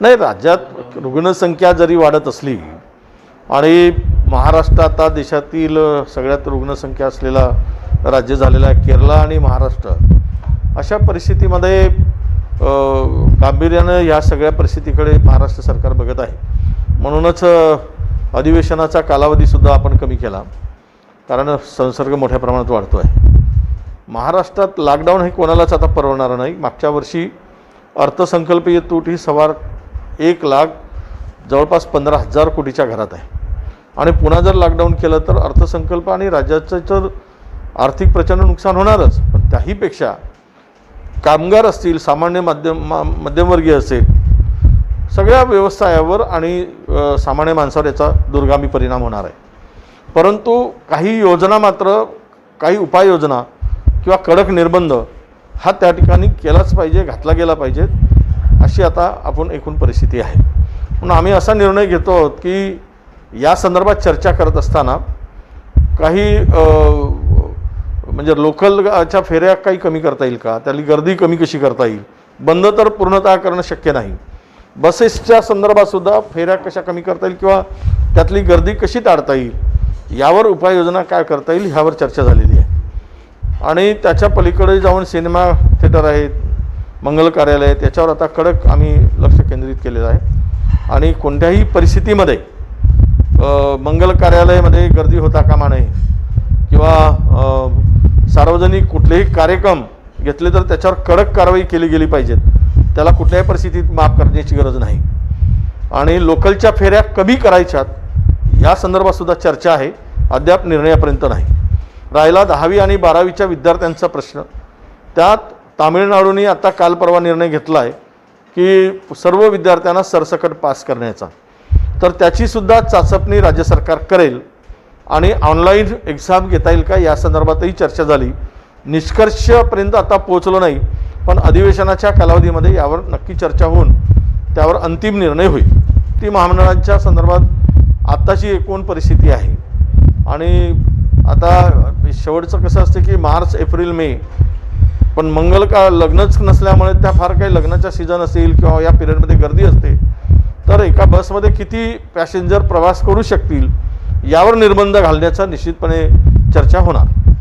नाही राज्यात रुग्णसंख्या जरी वाढत असली आणि महाराष्ट्र आता देशातील सगळ्यात रुग्णसंख्या असलेला राज्य झालेला आहे केरळ आणि महाराष्ट्र. अशा परिस्थितीमध्ये गांभीर्यानं या सगळ्या परिस्थितीकडे महाराष्ट्र सरकार बघत आहे. म्हणूनच अधिवेशनाचा कालावधीसुद्धा आपण कमी केला. कारण संसर्ग मोठ्या प्रमाणात वाढतो आहे महाराष्ट्रात लॉकडाऊन हे कोणालाच आता परवडणार नाही. मागच्या वर्षी अर्थसंकल्पीय तूट ही सवार एक लाख जवळपास पंधरा हजार कोटीच्या घरात आहे. आणि पुन्हा जर लॉकडाऊन केलं तर अर्थसंकल्प आणि राज्याचं तर आर्थिक प्रचंड नुकसान होणारच. पण त्याहीपेक्षा कामगार असतील सामान्य माध्यम मा- मध्यमवर्गीय असेल सगळ्या व्यवसायावर आणि सामान्य माणसावर याचा दुर्गामी परिणाम होणार आहे. परंतु काही योजना मात्र काही उपाययोजना किंवा कडक निर्बंध हा त्या ठिकाणी केलाच पाहिजे घातला गेला पाहिजेत अशी आता आपण एकूण परिस्थिती आहे. म्हणून आम्ही असा निर्णय घेतो आहोत की या संदर्भात चर्चा करत असताना काही म्हणजे लोकलच्या फेऱ्या काही कमी करता येईल का? त्याली गर्दी कमी कशी करता येईल? बंद तर पूर्णतः करणं शक्य नाही. बसेसच्या संदर्भातसुद्धा फेऱ्या कशा कमी करता येईल किंवा त्यातली गर्दी कशी टाळता येईल? यावर उपाययोजना काय करता येईल? ह्यावर चर्चा झालेली आहे. आणि त्याच्या पलीकडे जाऊन सिनेमा थिएटर आहेत मंगल कार्यालय आहेत याच्यावर आता कडक आम्ही लक्ष केंद्रित केलेलं आहे. आणि कोणत्याही परिस्थितीमध्ये मंगल कार्यालयामध्ये गर्दी होता कामा नये. किंवा सार्वजनिक कुठलेही कार्यक्रम घेतले तर त्याच्यावर कडक कारवाई केली गेली पाहिजेत. त्याला कुठल्याही परिस्थितीत माफ करण्याची गरज नाही. आणि लोकलच्या फेऱ्या कमी करायच्यात या संदर्भातसुद्धा चर्चा आहे. अद्याप निर्णयापर्यंत नाही. राहिला दहावी आणि बारावीच्या विद्यार्थ्यांचा प्रश्न. त्यात तामिळनाडूने आता काल परवा निर्णय घेतला आहे की सर्व विद्यार्थ्यांना सरसकट पास करण्याचा. तर त्याचीसुद्धा चाचपणी राज्य सरकार करेल आणि ऑनलाईन एक्झाम घेता येईल का या संदर्भातही चर्चा झाली. निष्कर्षपर्यंत आता पोहोचलो नाही पण अधिवेशनाच्या कालावधीमध्ये यावर नक्की चर्चा होऊन त्यावर अंतिम निर्णय होईल. ती महामंडळांच्या संदर्भात आत्ताची एकूण परिस्थिती आहे. आणि आता शेवटचं कसं असतं की मार्च एप्रिल मे पण मंगल का लग्नच नसल्यामुळे त्या फार काही लग्नाच्या सीझन असेल किंवा या पिरियडमध्ये गर्दी असते तर एका बसमध्ये किती पॅसेंजर प्रवास करू शकतील यावर निर्बंध घालण्याचा निश्चितपणे चर्चा होणार.